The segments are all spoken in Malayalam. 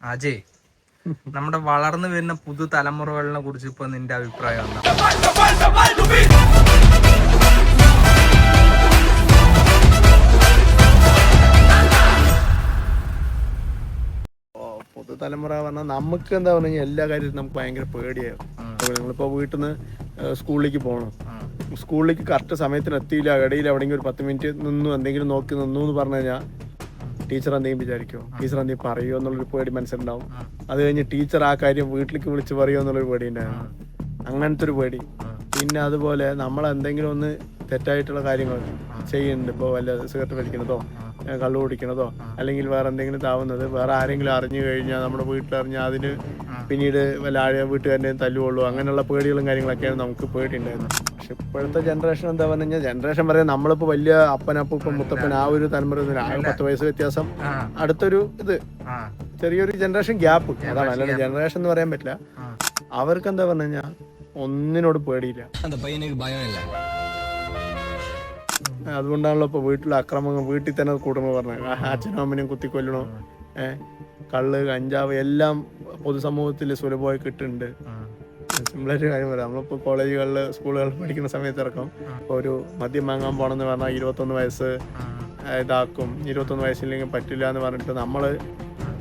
അജയ് നമ്മുടെ വളർന്നു വരുന്ന പുതു തലമുറകളിനെ കുറിച്ച് ഇപ്പൊ നിന്റെ അഭിപ്രായം പുതുതലമുറ പറഞ്ഞാൽ നമുക്ക് എന്താ പറഞ്ഞാൽ എല്ലാ കാര്യത്തിലും നമുക്ക് ഭയങ്കര പേടിയായിരുന്നു നിങ്ങളിപ്പോ വീട്ടിൽ നിന്ന് സ്കൂളിലേക്ക് പോകണം സ്കൂളിലേക്ക് കറക്റ്റ് സമയത്തിന് എത്തിയില്ല ഇടയിൽ എവിടെയെങ്കിലും ഒരു പത്ത് മിനിറ്റ് നിന്നു എന്തെങ്കിലും നോക്കി നിന്നു എന്ന് പറഞ്ഞു കഴിഞ്ഞാൽ ടീച്ചർ എന്തെങ്കിലും വിചാരിക്കുമോ ടീച്ചർ എന്തെങ്കിലും പറയുമോ എന്നുള്ളൊരു പേടി മനസ്സിലുണ്ടാവും. അത് കഴിഞ്ഞ് ടീച്ചർ ആ കാര്യം വീട്ടിലേക്ക് വിളിച്ച് പറയുമോ എന്നുള്ളൊരു പേടി ഉണ്ടായിരുന്നു അങ്ങനത്തെ ഒരു പേടി. പിന്നെ അതുപോലെ നമ്മൾ എന്തെങ്കിലും ഒന്ന് തെറ്റായിട്ടുള്ള കാര്യങ്ങൾ ചെയ്യുന്നുണ്ട്. ഇപ്പോൾ വല്ല സിഗരറ്റ് വലിക്കുന്നതോ? കള്ളു കുടിക്കണതോ അല്ലെങ്കിൽ വേറെ എന്തെങ്കിലും താവുന്നത് വേറെ ആരെങ്കിലും അറിഞ്ഞു കഴിഞ്ഞാൽ നമ്മുടെ വീട്ടിലറിഞ്ഞാൽ അതിന് പിന്നീട് വല്ല ആഴ വീട്ടുകാരന്റെ തല്ലുകൊള്ളൂ അങ്ങനെയുള്ള പേടികളും കാര്യങ്ങളൊക്കെയാണ് നമുക്ക് പേടിയുണ്ടായിരുന്നത്. പക്ഷെ ഇപ്പോഴത്തെ ജനറേഷൻ എന്താ പറഞ്ഞു കഴിഞ്ഞാൽ ജനറേഷൻ പറയാം നമ്മളിപ്പോൾ വലിയ അപ്പനപ്പൂപ്പൻ മുത്തപ്പൻ ആ ഒരു തലമുറ ആ ഒരു പത്ത് വയസ്സ് വ്യത്യാസം. അടുത്തൊരു ഇത്. ചെറിയൊരു ജനറേഷൻ ഗ്യാപ്പ് അതാണ് അല്ലാണ്ട് ജനറേഷൻ എന്ന് പറയാൻ പറ്റില്ല. അവർക്ക് എന്താ പറഞ്ഞു കഴിഞ്ഞാൽ ഒന്നിനോട് പേടിയില്ല. അതുകൊണ്ടാണല്ലോ ഇപ്പൊ വീട്ടിലെ അക്രമങ്ങൾ വീട്ടിൽ തന്നെ കൂടണമെന്ന് പറഞ്ഞത്. അച്ഛനും അമ്മനെയും കുത്തിക്കൊല്ലണോ? ഏഹ് കള്ള് കഞ്ചാവ് എല്ലാം പൊതുസമൂഹത്തിൽ സുലഭമായി കിട്ടുന്നുണ്ട്. സിമ്പിളായിട്ട് കാര്യം പറയാം. നമ്മളിപ്പോ കോളേജുകളിൽ സ്കൂളുകളിൽ പഠിക്കുന്ന സമയത്ത് ഇറക്കും. ഇപ്പൊ ഒരു മദ്യം വാങ്ങാൻ പോണെന്ന് പറഞ്ഞാൽ ഇരുപത്തൊന്ന് വയസ്സ് ഇതാക്കും. ഇരുപത്തൊന്ന് വയസ്സില്ലെങ്കിൽ പറ്റില്ല എന്ന് പറഞ്ഞിട്ട് നമ്മൾ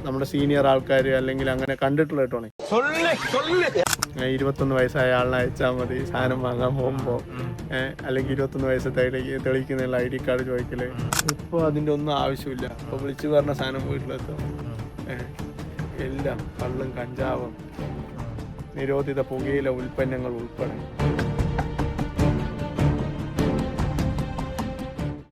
നമ്മുടെ സീനിയർ ആൾക്കാർ അല്ലെങ്കിൽ അങ്ങനെ കണ്ടിട്ടുള്ള കേട്ടോ ഇരുപത്തൊന്ന് വയസ്സായ ആളിനെ അയച്ചാൽ മതി സാധനം വാങ്ങാൻ പോകുമ്പോൾ അല്ലെങ്കിൽ ഇരുപത്തൊന്ന് വയസ്സ് തെളി തെളിയിക്കുന്ന ഐ ഡി കാർഡ് ചോദിക്കൽ. ഇപ്പോൾ അതിന്റെ ഒന്നും ആവശ്യമില്ല. ഇപ്പോൾ വിളിച്ചു പറഞ്ഞ സാധനം വീട്ടിലെത്തും. എല്ലാം കള്ളും കഞ്ചാവും. നിരോധിത പുകയില ഉൽപ്പന്നങ്ങൾ ഉൾപ്പെടെ.